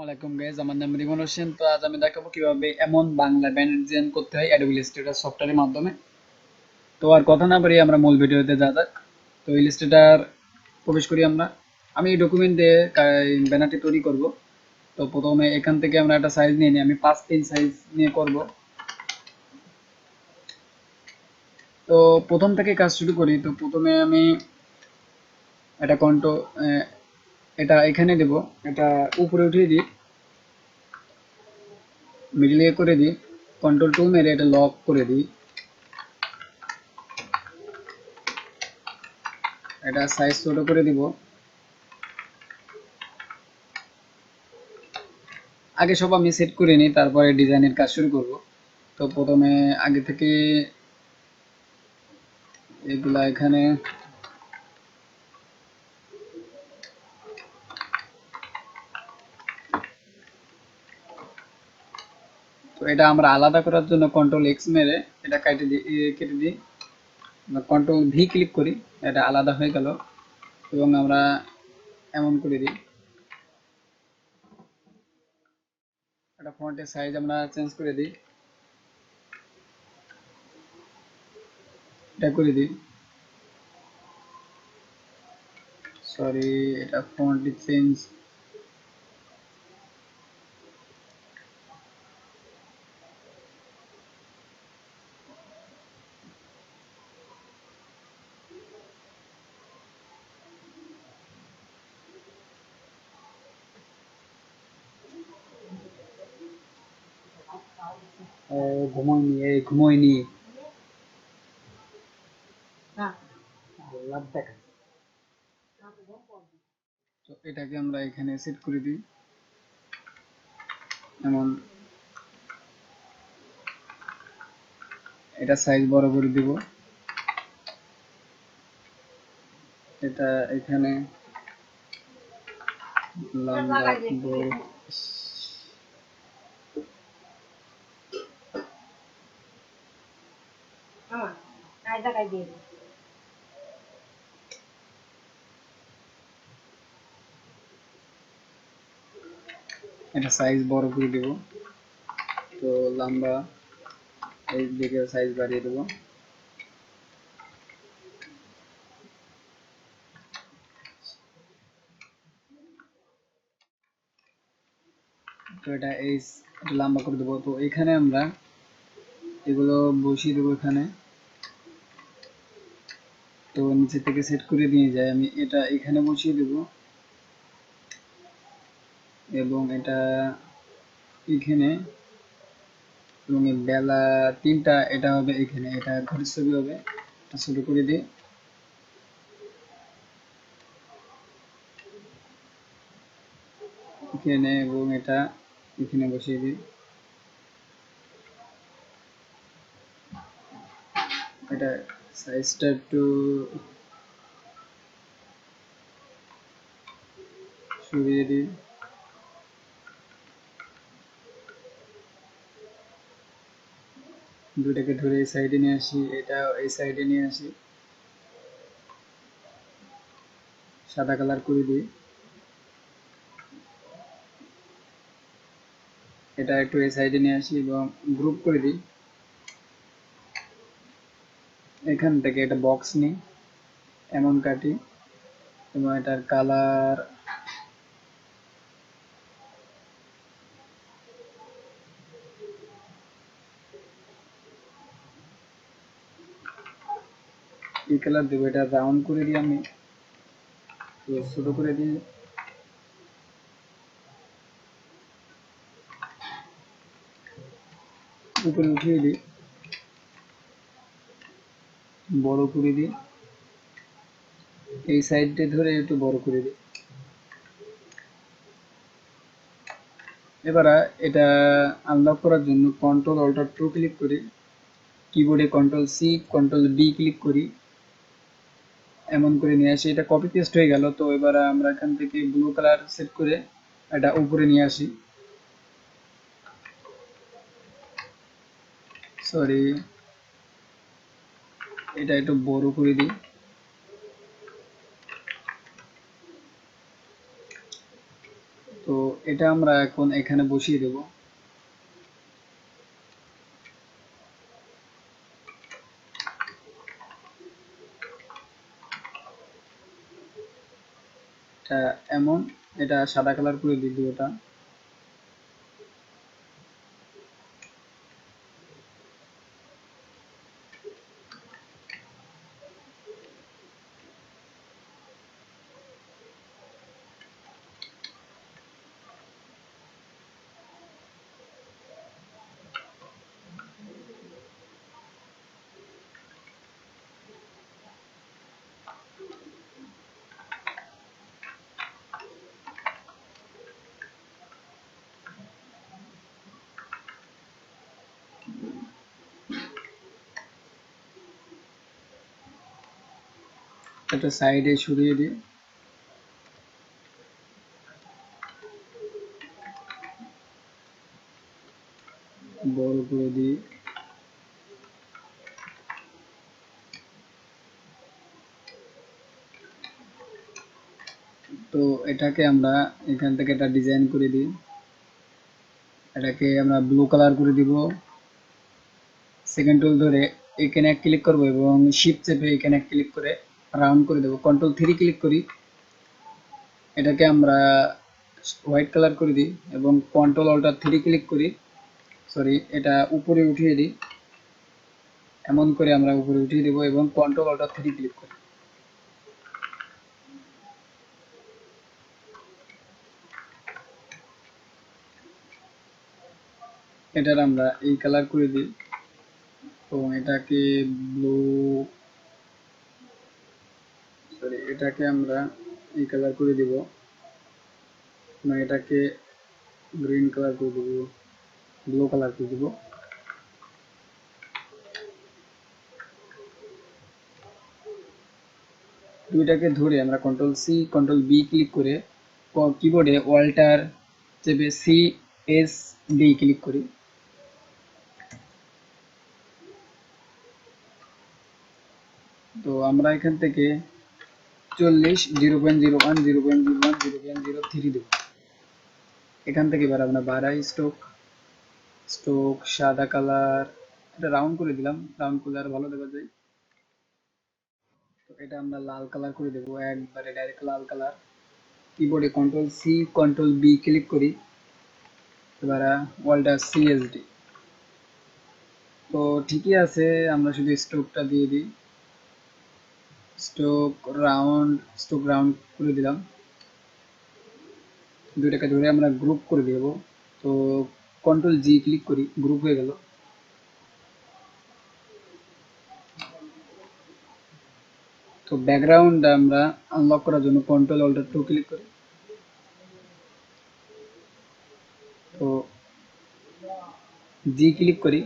ওয়ালাইকুম গাইজ আমার নাম রিমন হোসেন। তো আজ আমি দেখাবো কীভাবে এমন বাংলা ব্যানার ডিজাইন করতে হয় অ্যাডোবি ইলাস্ট্রেটর সফটওয়্যারের মাধ্যমে। তো আর কথা না বাড়িয়ে আমরা মূল ভিডিওতে যা যাক। তো ইলাস্ট্রেটর প্রবেশ করি আমরা। আমি এই ডকুমেন্ট ব্যানারটি তৈরি করব। তো প্রথমে এখান থেকে আমরা একটা সাইজ নিয়ে নিই। আমি পাঁচ তিন সাইজ নিয়ে করব। তো প্রথম থেকে কাজ শুরু করি। তো প্রথমে আমি একটা কন্ট এটা এখানে দেব। এটা উপরে উঠিয়ে দিই। মিডিলে করে দিই। কন্ট্রোল টু মেরে এটা লক করে দিই। এটা সাইজ ছোট করে দিব। আগে সব আমি সেট করে নিই, তারপরে ডিজাইনের কাজ শুরু করব। তো প্রথমে আগে থেকে এগুলা এখানে তো এটা আমরা আলাদা করার জন্য কন্ট্রোল এক্স মেরে এটা কেটে দিই কেটে দিই। কন্ট্রোল ভি ক্লিক করি, এটা আলাদা হয়ে গেল এবং আমরা এমন করে দিই। এটা ফন্টের সাইজ আমরা চেঞ্জ করে দিই। এটা করে দিই। সরি এটা ফন্ট চেঞ্জ ঘুমোয়নি এই ঘুমোয়নি দেখা। তো এটাকে আমরা এখানে সেট করে দিই। এমন এটা সাইজ বড় করে দিব। এটা এখানে লম্বা বড় এটা সাইজ বড় করে দেব। তো লম্বা এই দিকে সাইজ বাড়িয়ে দেব। তো এটা এই লম্বা করে দেবো। তো এখানে আমরা এগুলো বসিয়ে দেবো এখানে। তো নিচে থেকে সেট করে দিয়ে যাই। আমি এটা এখানে বসিয়ে দেব। এবং এটা এখানে এবং বেলা তিনটা, এটা হবে এখানে। এটা ঘরের ছবি হবে। এটা শুরু করে দিই এখানে এবং এটা এখানে বসিয়ে দিই এটা সাইজটা একটু সরিয়ে দিই। দুটাকে ধরে এই সাইডে নিয়ে আসি এটা এই সাইডে নিয়ে আসি। সাদা কালার করে দিই। এটা একটু এই সাইডে নিয়ে আসি এবং গ্রুপ করে দিই। এখান থেকে এটা বক্স নিই, এমন কাটি, এবং এটার কালার কালার দেবো এটা রাউন্ড করে দিই আমি ছোট করে দিই। উপরে উঠিয়ে দিই। বড় করে দিই। এই সাইডটা ধরে একটু বড় করে দিই। এবার এটা আনলক করার জন্য কন্ট্রোল অল্টার টু ক্লিক করি। কিবোর্ডে control C control B click করি। এমন করে নিয়ে আসি। এটা কপি পেস্ট হয়ে গেল, তো এবার আমরা এখান থেকে ব্লু কালার সেট করে এটা উপরে নিয়ে আসি। সরি এটা একটু বড় করে দিই। তো এটা আমরা এখন এখানে বসিয়ে দেব। এমন, এটা সাদা কালার করে দিব ওটা এটা সাইডে সরিয়ে দিই। বড় করে দিই। তো এটাকে আমরা এখান থেকে একটা ডিজাইন করে দিই। এটাকে আমরা ব্লু কালার করে দিব। সেকেন্ড টুল ধরে এখানে ক্লিক করব এবং শিফট চেপে এখানে ক্লিক করে রাউন্ড করে দেবো। কন্ট্রোল থ্রি ক্লিক করি। এটাকে আমরা হোয়াইট কালার করে দিই এবং কন্ট্রোল অল্টার থ্রি ক্লিক করি। সরি এটা উপরে উঠিয়ে দিই। এমন করে আমরা উপরে উঠিয়ে দেবো এবং কন্ট্রোল অল্টার থ্রি ক্লিক করি। এটার আমরা এই কালার করে দিই। তো এটাকে ব্লু সরি এটাকে আমরা এই কালার করে দিব। না এটাকে গ্রিন কালার করে দিব ব্লু কালার করে দিব। দুইটাকে ধরে আমরা control C control B click করে কিবোর্ডে ওয়াল্টার চেপে সি এস ডি ক্লিক করি। তো আমরা এখান থেকে চল্লিশ, zero point zero one zero point zero one zero point zero three এখান থেকে এবার স্টোক স্টোক সাদা কালার এটা রাউন্ড করে দিলাম রাউন্ড করলে আর ভালো দেখা যায়। এটা আমরা লাল কালার করে দেবো, একবারে ডাইরেক্ট লাল কালার কিবোর্ডে control C control B click করি। এবার ওয়ালটা সিএসডি তো ঠিকই আছে, আমরা শুধু স্টোকটা দিয়ে দিই। স্টোক রাউন্ড স্টোক রাউন্ড করে দিলাম। দুইটাকে ধরে আমরা গ্রুপ করে দেব। তো কন্ট্রোল জি ক্লিক করি গ্রুপ হয়ে গেল। তো ব্যাকগ্রাউন্ড আমরা আনলক করার জন্য কন্ট্রোল অল্টার টু ক্লিক করি। তো জি ক্লিক করি।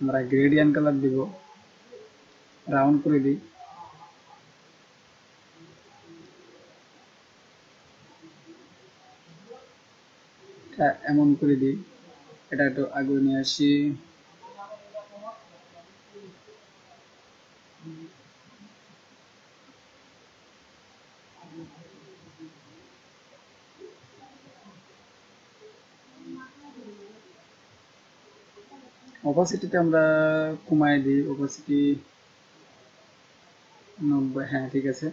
আমরা গ্রেডিয়ান কালার দিব। রাউন্ড করে দিই। এমন করে দিই। এটা একটু আগে নিয়ে আসি। অপাসিটিতে আমরা কমায় দিই। অপাসিটি নব্বই হ্যাঁ ঠিক আছে।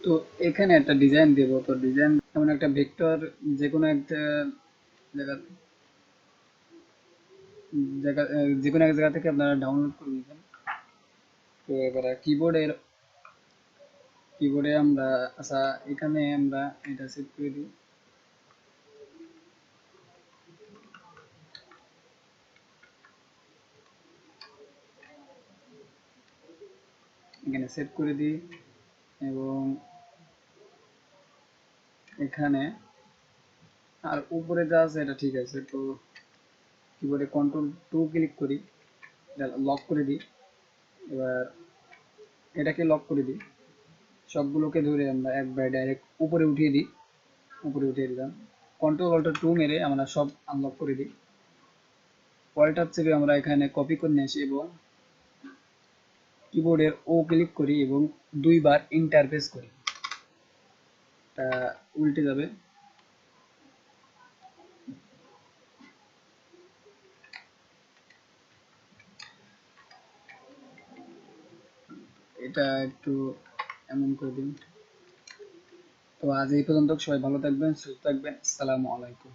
তো এখানে একটা ডিজাইন দেব। তো ডিজাইন এমন একটা ভেক্টর যে কোনো একটা জায়গা জায়গা যে কোনো এক জায়গা থেকে আপনারা ডাউনলোড করে নেবেন। তো এবারে কিবোর্ডের কিবোর্ডে আমরা আচ্ছা এখানে আমরা এটা সেট করে দিই। এখানে সেট করে দিই এবং এখানে আর উপরে যা আছে এটা ঠিক আছে, তো কিবোর্ডে কন্ট্রোল টু ক্লিক করি লক করে দিই। এবার এটাকে লক করে দিই। সবগুলোকে ধরে আমরা একবার ডাইরেক্ট উপরে উঠিয়ে দিই। উপরে উঠিয়ে দিলাম। কন্ট্রোল অল্টার টু মেরে আমরা সব আনলক করে দিই। পরেরটার থেকে আমরা এখানে কপি করে নিয়ে আসি এবং কিবোর্ডের ও ক্লিক করি এবং দুইবার ইন্টারফেস করি। তা উল্টে যাবে। এটা একটু এমন করে দিন। তো আজ এই পর্যন্ত, সবাই ভালো থাকবেন, সুস্থ থাকবেন। আসসালামু আলাইকুম।